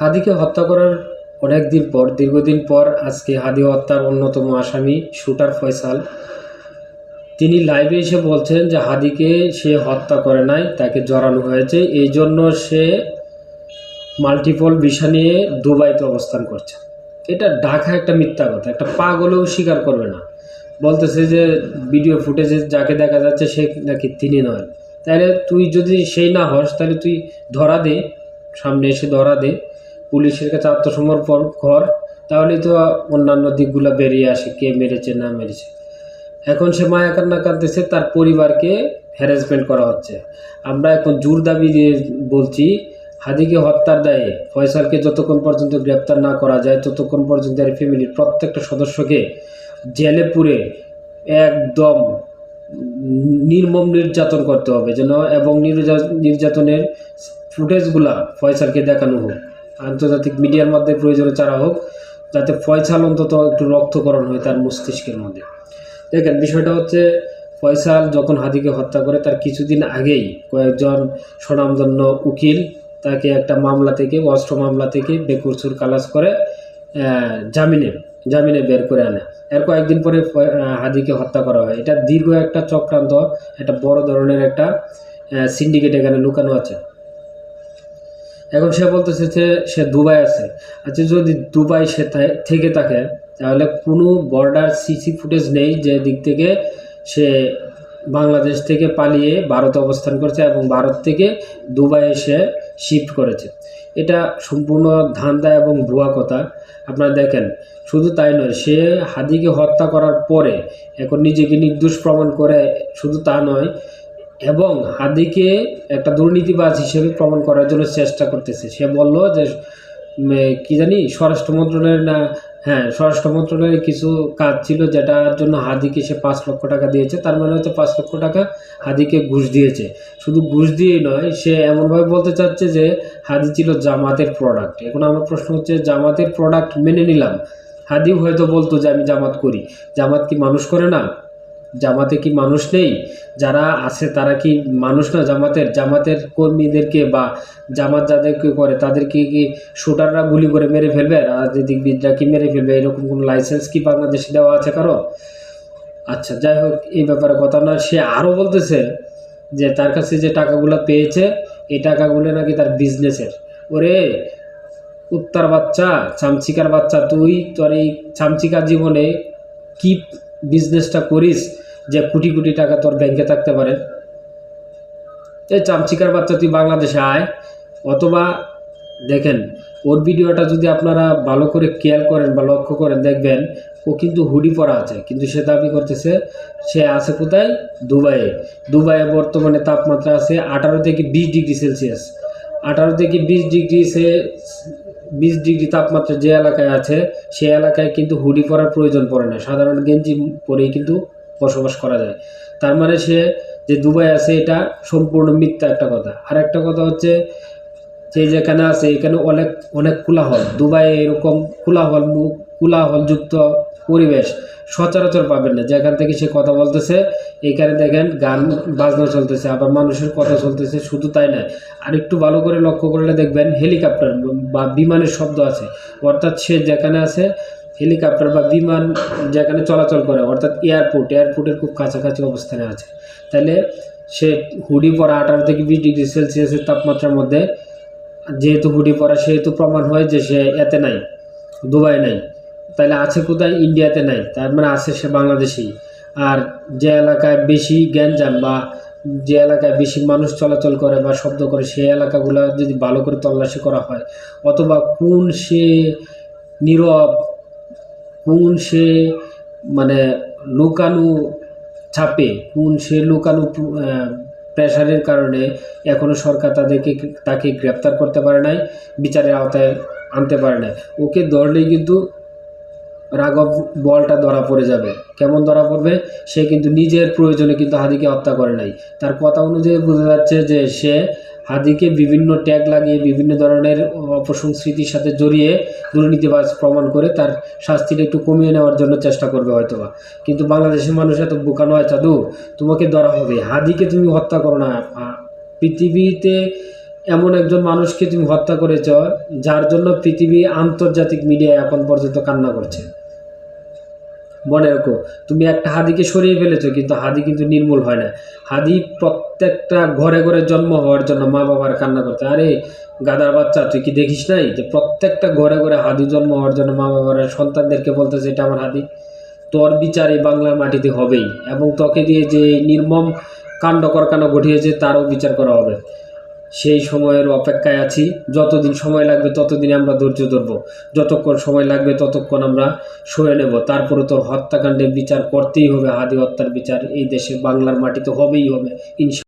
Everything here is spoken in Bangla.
হাদিকে হত্যা করার অনেক দিন পর, দীর্ঘদিন পর আজকে হাদি হত্যার অন্যতম আসামি শুটার ফয়সাল। তিনি লাইভে এসে বলছেন যে হাদিকে সে হত্যা করে নাই, তাকে জড়ানো হয়েছে। এই জন্য সে মাল্টিপল ভিসা নিয়ে দুবাইতে অবস্থান করছে। এটা ঢাকা একটা মিথ্যা কথা, একটা পাগলেও স্বীকার করবে না। বলতেছে যে ভিডিও ফুটেজে যাকে দেখা যাচ্ছে সে নাকি তিনি নয়। তাহলে তুই যদি সেই না হস তাহলে তুই ধরা দে, সামনে এসে ধরা দে। পুলিশের কাছে আত্মসমর্পণ কর, তাহলেই তো অন্যান্য দিকগুলো বেরিয়ে আসে, কে মেরেছে, না মেরেছে। এখন সে মায়া কান্না কাঁদতেছে, তার পরিবারকে হ্যারাসমেন্ট করা হচ্ছে। আমরা এখন জোর দাবি দিয়ে বলছি, হাদিকে হত্যার দায়ে ফয়সালকে যতক্ষণ পর্যন্ত গ্রেপ্তার না করা যায়, ততক্ষণ পর্যন্ত এর ফ্যামিলির প্রত্যেকটা সদস্যকে জেলে পুরে একদম নির্মম নির্যাতন করতে হবে যেন, এবং নির্যা- নির্যাতনের ফুটেজগুলা ফয়সালকে দেখানো হোক। আন্তর্জাতিক মিডিয়ার মধ্যে প্রয়োজনে চারা হোক, যাতে ফয়সাল অন্তত একটু রক্তকরণ হয় তার মস্তিষ্কের মধ্যে। দেখেন, বিষয়টা হচ্ছে ফয়সাল যখন হাদিকে হত্যা করে, তার কিছুদিন আগেই কয়েকজন স্বনামধন্য উকিল তাকে একটা মামলা থেকে, অস্ত্র মামলা থেকে বেকুরসুর কালাস করে জামিনে জামিনে বের করে আনে। এর কয়েকদিন পরে হাদিকে হত্যা করা হয়। এটা দীর্ঘ একটা চক্রান্ত, একটা বড় ধরনের একটা সিন্ডিকেট এখানে লুকানো আছে। এখন সে বলতেছে যে সে দুবাই আছে। আচ্ছা যদি দুবাই সে থেকে থাকে, তাহলে কোনো বর্ডার সিসি ফুটেজ নেই যে দিক থেকে সে বাংলাদেশ থেকে পালিয়ে ভারতে অবস্থান করছে এবং ভারত থেকে দুবাই এসে শিফট করেছে। এটা সম্পূর্ণ ধান্দা এবং ভুয়া কথা। আপনারা দেখেন, শুধু তাই নয়, সে হাদিকে হত্যা করার পরে এখন নিজেকে নির্দোষ প্রমাণ করে শুধু তা নয় এবং হাদিকে একটা দুর্নীতিবাজ হিসেবে প্রমাণ করার জন্য চেষ্টা করতেছে। সে বলল যে কি জানি, স্বরাষ্ট্র মন্ত্রণালয়ের না হ্যাঁ স্বরাষ্ট্র মন্ত্রণালয়ের কিছু কাজ ছিল যেটার জন্য হাদিকে সে পাঁচ লক্ষ টাকা দিয়েছে। তার মানে হচ্ছে পাঁচ লক্ষ টাকা হাদিকে ঘুষ দিয়েছে। শুধু ঘুষ দিয়েই নয়, সে এমনভাবে বলতে চাচ্ছে যে, হাদি ছিল জামাতের প্রোডাক্ট এখন আমার প্রশ্ন হচ্ছে, জামাতের প্রোডাক্ট মেনে নিলাম। হাদিও হয়তো বলতো যে, আমি জামাত করি। জামাত কি মানুষ করে না? জামাতে কি মানুষ নেই? যারা আছে তারা কি মানুষ না জামাতের? জামাতের কর্মীদেরকে বা জামাত যাদেরকে করে তাদেরকে কি শুটাররা গুলি করে মেরে ফেলবে? রাজনীতিবিদরা কি মেরে ফেলবে? এরকম কোনো লাইসেন্স কি বাংলাদেশে দেওয়া আছে কারও? আচ্ছা যাই হোক, এই ব্যাপারে কথা না, সে আরও বলতেছে যে তার কাছে যে টাকাগুলো পেয়েছে, এই টাকাগুলো নাকি তার বিজনেসের ওরে উত্তর বাচ্চা, চামচিকার বাচ্চা, তুই তোর এই চামচিকার জীবনে কি বিজনেসটা করিস যে কোটি কোটি টাকা তোর ব্যাংকে থাকতে পারে। এই চামচিকার বাচ্চা তুই বাংলাদেশে আয়। অথবা দেখেন, ওর ভিডিওটা যদি আপনারা ভালো করে কেয়ার করেন বা লক্ষ্য করেন, দেখবেন ও কিন্তু হুডি পরা আছে। কিন্তু সে দাবি করতেছে, সে আছে কোথায়? দুবাইয়ে। দুবাইয়ে বর্তমানে তাপমাত্রা আছে আঠারো থেকে বিশ ডিগ্রি সেলসিয়াস। আঠারো থেকে বিশ ডিগ্রি সে বিশ ডিগ্রি তাপমাত্রা যে এলাকায় আছে, সে এলাকায় কিন্তু হুডি পরার প্রয়োজন পড়ে না। সাধারণ গেঞ্জি পরেই কিন্তু বসবাস করা যায়। তার মানে সে যে দুবাই আছে, এটা সম্পূর্ণ মিথ্যা একটা কথা। আর একটা কথা হচ্ছে, যে যেখানে আছে, এখানে অনেক অনেক কোলাহল। দুবাই এরকম কোলাহল কোলাহলযুক্ত পরিবেশ সচরাচর পাবেন না। যেখান থেকে সে কথা বলতেছে, এখানে দেখেন গান বাজনা চলতেছে, আবার মানুষের কথা চলতেছে, শুধু তাই নয় আর একটু ভালো করে লক্ষ্য করলে দেখবেন হেলিকপ্টার বা বিমানের শব্দ আছে। অর্থাৎ সে যেখানে আছে, হেলিকপ্টার বা বিমান যেখানে চলাচল করে, অর্থাৎ এয়ারপোর্ট, এয়ারপোর্টের খুব কাছাকাছি অবস্থানে আছে। তাহলে সে হুডি পরা আঠারো থেকে বিশ ডিগ্রি সেলসিয়াসের তাপমাত্রার মধ্যে, যেহেতু হুডি পরা, সেহেতু প্রমাণ হয় যে সে এতে নাই দুবাই নাই। তাহলে আছে কোথায়? ইন্ডিয়াতে নাই। তার মানে আছে সে বাংলাদেশি আর যে এলাকায় বেশি গ্যাঞ্জাম বা যে এলাকায় বেশি মানুষ চলাচল করে বা শব্দ করে, সেই এলাকাগুলো যদি ভালো করে তল্লাশি করা হয়, অথবা কোন সে নীরব, কোন সে মানে লুকানো ছাপে, কোন সে লুকানো প্রেশারের কারণে এখনও সরকার তাদেরকে তাকে গ্রেপ্তার করতে পারে নাই, বিচারের আওতায় আনতে পারে নাই। ওকে ধরলেই কিন্তু রাঘব বলটা ধরা পড়ে যাবে। কেমন ধরা পড়বে? সে কিন্তু নিজের প্রয়োজনে কিন্তু হাদিকে হত্যা করে নাই। তার কথা অনুযায়ী বোঝা যাচ্ছে যে সে হাদিকে বিভিন্ন ট্যাগ লাগিয়ে বিভিন্ন ধরনের অপসংস্কৃতির সাথে জড়িয়ে দুর্নীতিবাজ প্রমাণ করে তার শাস্তিটা একটু কমিয়ে নেওয়ার জন্য চেষ্টা করবে হয়তোবা। কিন্তু বাংলাদেশের মানুষ এত বোকা নয়, চাদু। তোমাকে ধরা হবে। হাদিকে তুমি হত্যা করো না। পৃথিবীতে এমন একজন মানুষকে তুমি হত্যা করেছ, যার জন্য পৃথিবী আন্তর্জাতিক মিডিয়া এখন পর্যন্ত কান্না করছে। মনে রাখো, তুমি একটা হাদিকে সরিয়ে ফেলেছো, কিন্তু হাদি কিন্তু নির্মূল হয় না। হাদি প্রত্যেকটা ঘরে ঘরে জন্ম হওয়ার জন্য মা বাবার কান্না করতে আরে, গাদার বাচ্চা, তুই কি দেখিস নাই যে প্রত্যেকটা ঘরে ঘরে হাদি জন্ম হওয়ার জন্য মা বাবার সন্তানদেরকে বলতেছে এটা আমার হাদি? তোর বিচার এই বাংলার মাটিতে হবেই, এবং তোকে দিয়ে যে নির্মম কাণ্ড করকাণ্ড ঘটিয়েছে তারও বিচার করা হবে। সেই সময়ের অপেক্ষায় আছি। যতদিন সময় লাগবে ততদিন আমরা ধৈর্য ধরবো। যতক্ষণ সময় লাগবে ততক্ষণ আমরা সরে নেব। তারপরে তোর হত্যাকাণ্ডের বিচার করতেই হবে। হাদি হত্যার বিচার এই দেশে বাংলার মাটিতে হবেই হবে। ইনশা